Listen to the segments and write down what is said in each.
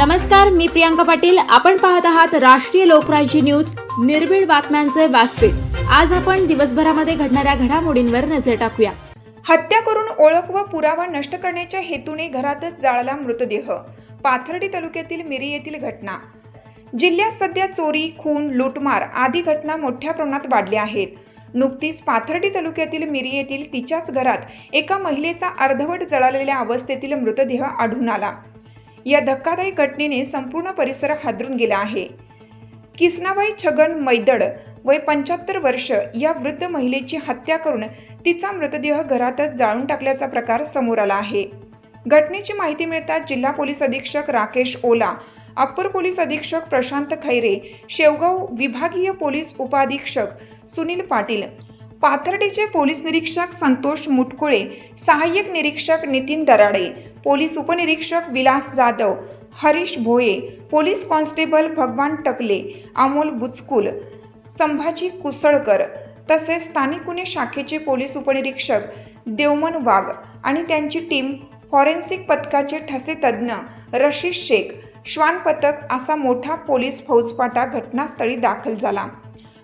नमस्कार मी प्रियांका पाटील. आपण पाहत आहात राष्ट्रीय लोकराज्य न्यूज. निर्भीड बातम्यांचे व्यासपीठ. आज आपण दिवसभरामध्ये घडणाऱ्या घडामोडींवर नजर टाकूया. हत्या करून ओळख व पुरावा नष्ट करण्याच्या हेतूने घरातच जाळला मृतदेह. पाथर्डी तालुक्यातील मिरी येथील घटना. जिल्ह्यात सध्या चोरी खून लूटमार आदी घटना मोठ्या प्रमाणात वाढल्या आहेत. नुकतीच पाथर्डी तालुक्यातील मिरी येथील तिच्याच घरात एका महिलेचा अर्धवट जळालेल्या अवस्थेतील मृतदेह आढळून आला. या धक्कादायी घटनेने संपूर्ण परिसर हादरून गेला आहे. किसनाबाई छगन मैदड वय पंच्याहत्तर वर्ष या वृद्ध महिलेची हत्या करून तिचा मृतदेह घरातच जाळून टाकल्याचा प्रकार समोर आला आहे. घटनेची माहिती मिळताच जिल्हा पोलीस अधीक्षक राकेश ओला अप्पर पोलीस अधीक्षक प्रशांत खैरे शेवगाव विभागीय पोलीस उपाधीक्षक सुनील पाटील पाथर्डीचे पोलीस निरीक्षक संतोष मुटकुळे सहाय्यक निरीक्षक नितीन दराडे पोलीस उपनिरीक्षक विलास जाधव हरीश भोये पोलीस कॉन्स्टेबल भगवान टकले अमोल बुचकुल संभाजी कुसळकर तसेच स्थानिक गुन्हे शाखेचे पोलीस उपनिरीक्षक देवमन वाघ आणि त्यांची टीम फॉरेन्सिक पथकाचे ठसे तज्ज्ञ रशीद शेख श्वान पथक असा मोठा पोलीस फौजफाटा घटनास्थळी दाखल झाला.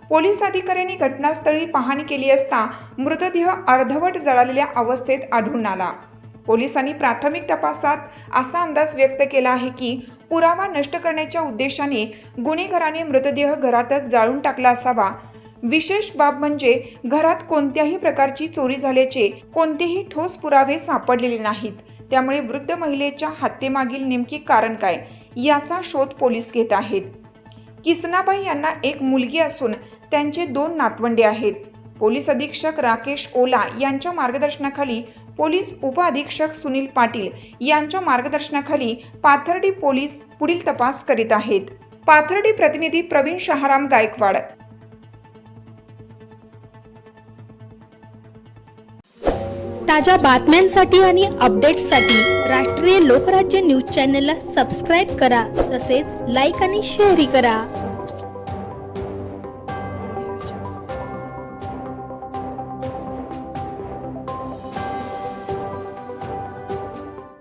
पोलीस अधिकाऱ्यांनी घटनास्थळी पाहणी केली असता मृतदेह अर्धवट जळालेल्या अवस्थेत आढळून आला. पोलिसांनी प्राथमिक तपासात असा अंदाज व्यक्त केला आहे की पुरावा नष्ट करण्याच्या उद्देशाने गुन्हेगाराने मृतदेह घरातच जाळून टाकला असावा. विशेष बाब म्हणजे घरात कोणत्याही प्रकारची चोरी झाल्याचे कोणतेही ठोस पुरावे सापडलेले नाहीत. त्यामुळे वृद्ध महिलेच्या हत्येमागील नेमकी कारण काय याचा शोध पोलीस घेत आहेत. किसनाबाई यांना एक मुलगी असून त्यांचे दोन नातवंडे आहेत. पोलीस अधीक्षक राकेश ओला यांच्या मार्गदर्शनाखाली पोलीस उपअधीक्षक सुनील पाटील यांच्या मार्गदर्शनाखाली पाथर्डी पोलीस पुढील तपास करीत आहेत. पाथर्डी प्रतिनिधी प्रवीण शहाराम गायकवाड. ताज्या बातम्यांसाठी आणि अपडेट्ससाठी राष्ट्रीय लोकराज्य न्यूज चॅनलला सबस्क्राईब करा तसेच लाईक आणि शेअरही करा.